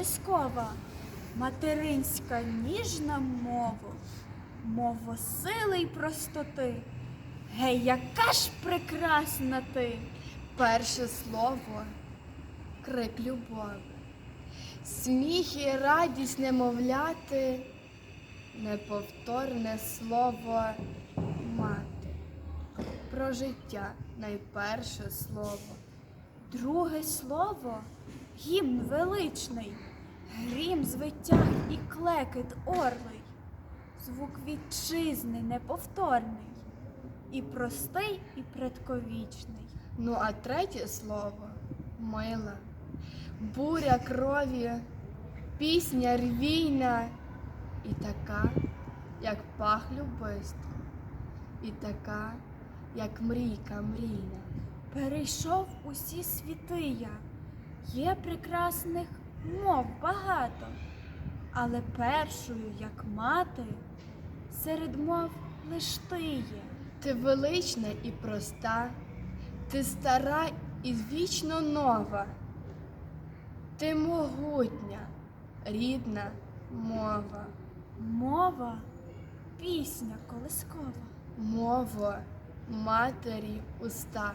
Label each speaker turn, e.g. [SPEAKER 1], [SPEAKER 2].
[SPEAKER 1] колискова, материнська ніжна мова, мова сили й простоти. Гей, яка ж прекрасна ти!
[SPEAKER 2] Перше слово крик любові, сміх і радість немовляти, неповторне слово мати. Про життя найперше слово.
[SPEAKER 1] Друге слово гімн величний, грім звиття і клекіт орлий, звук вітчизни неповторний, і простий, і предковічний.
[SPEAKER 2] Ну а третє слово мила, буря крові, пісня рвійна. І така, як пах любистку, і така, як мрійка мрійна.
[SPEAKER 1] Перейшов усі світи я, є прекрасних мов багато, але першою, як мати, серед мов лиш ти є.
[SPEAKER 2] Ти велична і проста, ти стара і вічно нова, ти могутня, рідна мова,
[SPEAKER 1] Мова пісня колискова.
[SPEAKER 2] мова матері уста.